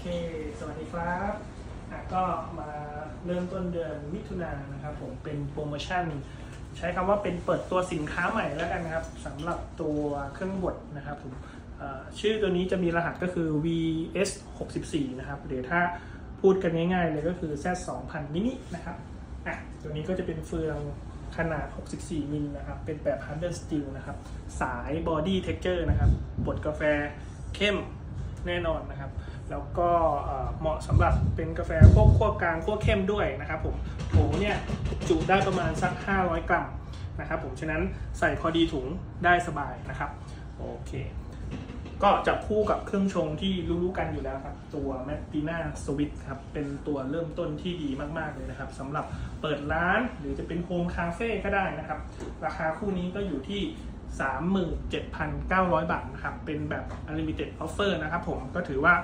เค สวัสดีครับก็มาเริ่มต้นเดือนมิถุนายนนะครับผมเป็นโปรโมชั่น ใช้คำว่าเป็นเปิดตัวสินค้าใหม่แล้วกันนะครับสำหรับตัวเครื่องบดนะครับผมชื่อตัวนี้จะมีรหัสก็คือ VS 64นะครับหรือถ้าพูดกันง่ายๆเลยก็คือ Z 2000 mini นะครับอะตัวนี้ก็จะเป็นเฟืองขนาด 64 มิลนะครับ เป็นแบบ harden steel นะครับ สาย body texture นะครับบดกาแฟเข้มแน่นอนนะครับ แล้วก็เหมาะสำหรับเป็นกาแฟพวกขั้วกลางขั้วเข้มด้วยนะครับผมโถเนี่ยจุได้ประมาณสัก 500 กรัมนะครับผมฉะนั้นใส่พอดีถุงได้สบายนะครับโอเค ก็จับคู่กับเครื่องชงที่รู้ๆกันอยู่แล้วครับ ตัว m a t i n a Switch ครับ เป็นตัวเริ่มต้นที่ดีมากๆเลยนะครับสำหรับเปิดร้านหรือจะเป็นโฮมคาเฟ่ก็ได้นะครับ ราคาคู่นี้ก็อยู่ที่37,900 บาทนะครับ เป็นแบบ Unlimited Offer นะครับผม ก็ถือว่า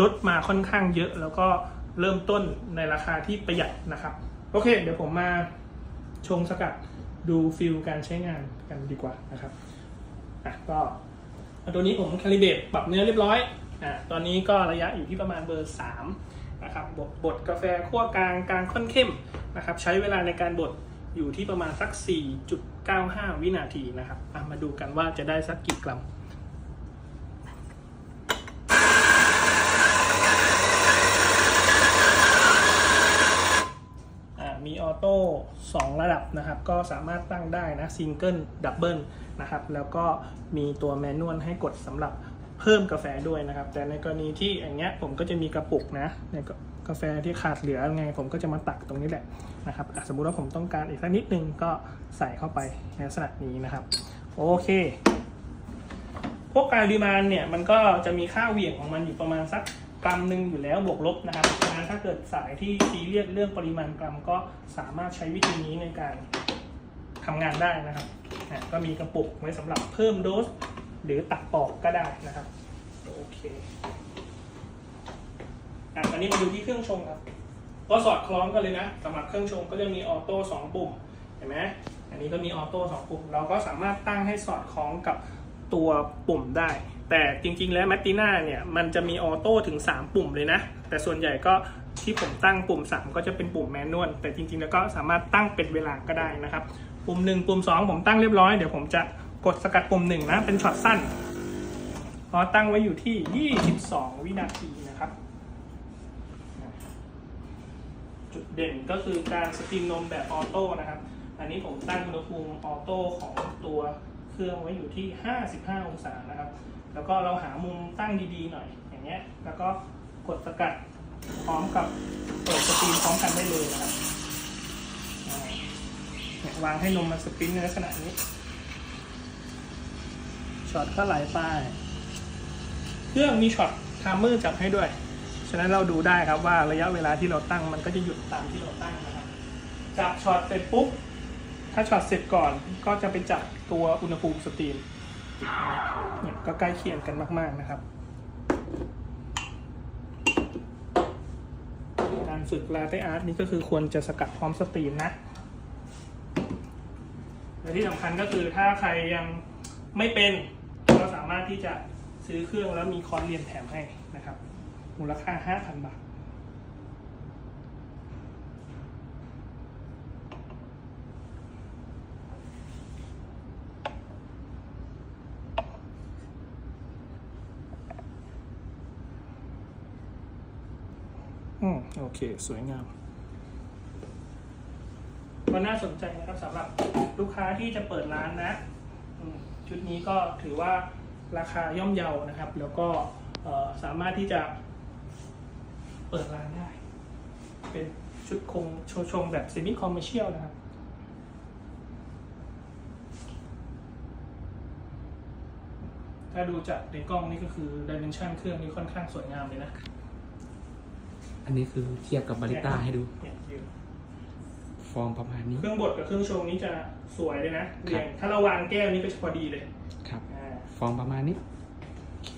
ลดมาค่อนข้างเยอะ แล้วก็เริ่มต้นในราคาที่ประหยัดนะครับ โอเค เดี๋ยวผมมาชงสกัดดูฟิลการใช้งานกันดีกว่านะครับอะก็ตัวนี้ผมคาลิเบตปรับเนื้อเรียบร้อยอะตอนนี้ก็ระยะอยู่ที่ประมาณเบอร์ 3 นะครับบดบดกาแฟคั่วกลางกลางค่อนเข้มนะครับใช้เวลาในการบดอยู่ที่ประมาณสัก 4.95 วินาทีนะครับอะมาดูกันว่าจะได้สักกี่กรัม อ่ามีออโต้ 2 ระดับนะครับ ก็สามารถตั้งได้นะซิงเกิลดับเบิลนะครับ แล้วก็มีตัวแมนนวลให้กดสำหรับเพิ่มกาแฟด้วยนะครับ แต่ในกรณีที่อย่างเงี้ยผมก็จะมีกระปุกนะในกกาแฟที่ขาดเหลือไง ผมก็จะมาตักตรงนี้แหละนะครับสมมุติว่าผมต้องการอีกสักนิดนึงก็ใส่เข้าไปในลักษณะนี้นะครับ โอเค พวกการดีมานเนี่ยมันก็จะมีค่าเหวี่ยงของมันอยู่ประมาณสัก กรัมหนึ่งอยู่แล้วบวกลบนะครับดังนั้นถ้าเกิดสายที่ซีเรียสเรื่องปริมาณกรัมก็สามารถใช้วิธีนี้ในการทำงานได้นะครับอะก็มีกระปุกไว้สำหรับเพิ่มโดส หรือตักออกก็ได้นะครับโอเคอะตอนนี้มาดูที่เครื่องชงครับ ก็สอดคล้องกันเลยนะสำหรับเครื่องชงก็จะมีออโต้สองปุ่มเห็นไหมอันนี้ก็มีออโต้สองปุ่ม เราก็สามารถตั้งให้สอดคล้องกับตัวปุ่มได้ แต่จริงๆ แล้วแมตติน่าเนี่ยมันจะมีออโต้ถึง 3 ปุ่มเลยนะ แต่ส่วนใหญ่ก็ที่ผมตั้งปุ่ม 3 ก็จะเป็นปุ่มแมนนวลแต่จริงๆ แล้วก็สามารถตั้งเป็นเวลาก็ได้นะครับ ปุ่ม 1 ปุ่ม 2 ผมตั้งเรียบร้อย เดี๋ยวผมจะกดสกัดปุ่ม 1 นะ เป็นช็อตสั้นพอตั้งไว้อยู่ที่ 22 วินาทีนะครับ จุดเด่นก็คือการสตรีมนมแบบออโต้นะครับ อันนี้ผมตั้งอุณหภูมิออโต้ของตัวเครื่องไว้อยู่ที่ 55 องศานะครับ แล้วก็เราหามุมตั้งดีๆหน่อยอย่างเงี้ย แล้วก็กดสกัดพร้อมกับเปิดสตรีมพร้อมกันได้เลยนะครับเนี่ยวางให้นมมันสปรินในลักษณะนี้ ช็อตก็ไหลไป เครื่องมีช็อตไทม์เมอร์จับให้ด้วย ฉะนั้นเราดูได้ครับว่าระยะเวลาที่เราตั้งมันก็จะหยุดตามที่เราตั้งนะครับ จับช็อตเสร็จปุ๊บ ถ้าช็อตเสร็จก่อนก็จะไปจับตัวอุณหภูมิสตรีมเนี่ย ก็ใกล้เคียงกันมาก ๆนะครับ การฝึกลาเต้อาร์ตนี่ก็คือควรจะสกัดพร้อมสตรีมนะและที่สำคัญก็คือถ้าใครยังไม่เป็นก็สามารถที่จะซื้อเครื่องแล้วมีคอร์สเรียนแถมให้นะครับ มูลค่า 5,000 บาท โอเค สวยงามก็น่าสนใจนะครับสำหรับลูกค้าที่จะเปิดร้านนะ ชุดนี้ก็ถือว่าราคาย่อมเยานะครับ แล้วก็สามารถที่จะเปิดร้านได้ เป็นชุดคงโชว์ชงแบบ semi commercial นะครับถ้าดูจากในกล้องนี่ก็คือดิเมนชันเครื่องนี้ค่อนข้างสวยงามเลยนะ อันนี้คือเทียบกับบาริต้าให้ดู เนี่ยยืนฟองประมาณนี้ เครื่องบดกับเครื่องชงนี้จะสวยเลยนะเรียงถ้าเราวางแก้วนี้ก็จะพอดีเลยครับ อ่า ฟองประมาณนี้ โอเค